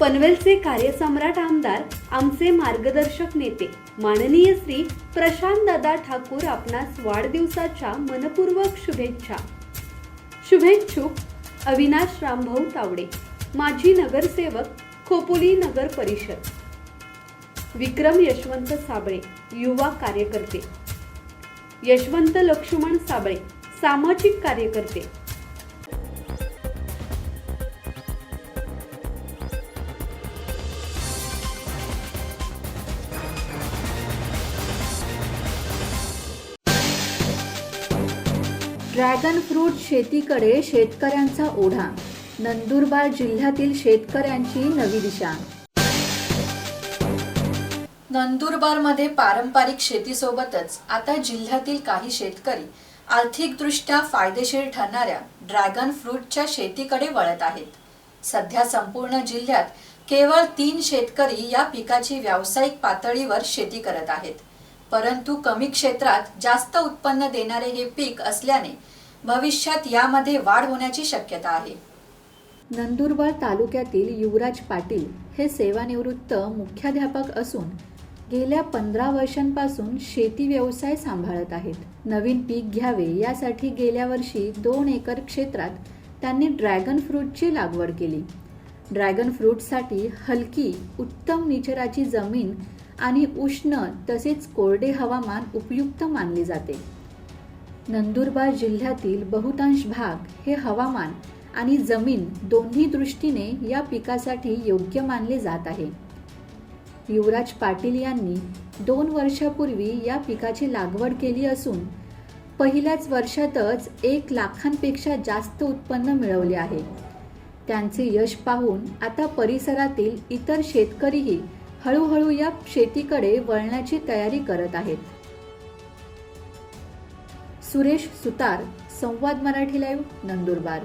पनवेलचे कार्यसम्राट आमदार आमचे मार्गदर्शक नेते माननीय श्री प्रशांत दादा ठाकूर आपणास वाढदिवसाच्या मनपूर्वक शुभेच्छा. शुभेच्छुक अविनाश रामभाऊ तावडे माजी नगरसेवक खोपोली नगर परिषद. विक्रम यशवंत साबळे युवा कार्यकर्ते. यशवंत लक्ष्मण साबळे सामाजिक कार्यकर्ते. ड्रॅगन फ्रूट शेतीकडे शेतकऱ्यांचा ओढा. नंदुरबार जिल्ह्यातील शेतकऱ्यांची नवी दिशा. नंदुरबारमध्ये पारंपरिक शेतीसोबतच आता जिल्ह्यातील काही शेतकरी आर्थिकदृष्ट्या फायदेशीर ठरणाऱ्या ड्रॅगन फ्रूटच्या शेतीकडे वळत आहेत. सध्या संपूर्ण जिल्ह्यात केवळ तीन शेतकरी या पिकाची व्यावसायिक पातळीवर शेती करत आहेत. परंतु कमी क्षेत्रात जास्त उत्पन्न देणारे हे पीक असल्याने भविष्यात यामध्ये वाढ होण्याची शक्यता आहे. नंदुरबार तालुक्यातील युवराज पाटील हे सेवानिवृत्त मुख्याध्यापक असून गेल्या पंधरा वर्षांपासून शेती व्यवसाय सांभाळत आहेत. नवीन पीक घ्यावे यासाठी गेल्या वर्षी दोन एकर क्षेत्रात त्यांनी ड्रॅगन फ्रूटची लागवड केली. ड्रॅगन फ्रूटसाठी हलकी उत्तम निचराची जमीन आणि उष्ण तसेच कोरडे हवामान उपयुक्त मानले जाते. नंदुरबार जिल्ह्यातील बहुतांश भाग हे हवामान आणि जमीन दोन्ही दृष्टीने या पिकासाठी योग्य मानले जात आहे. युवराज पाटील यांनी दोन वर्षापूर्वी या पिकाची लागवड केली असून पहिल्याच वर्षातच एक लाखांपेक्षा जास्त उत्पन्न मिळवले आहे. त्यांचे यश पाहून आता परिसरातील इतर शेतकरीही हळूहळू या शेतीकडे वळण्याची तयारी करत आहेत. सुरेश सुतार संवाद मराठी लाईव्ह नंदुरबार.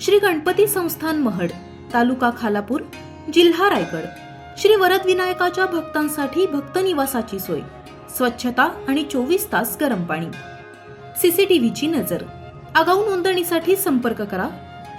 श्री गणपती संस्थान महड तालुका खालापूर जिल्हा रायगड. श्री वरद विनायकाच्या भक्तांसाठी भक्त निवासाची सोय स्वच्छता आणि चोवीस तास गरम पाणी. सीसीटीव्हीची नजर. आगाऊ नोंदणीसाठी संपर्क करा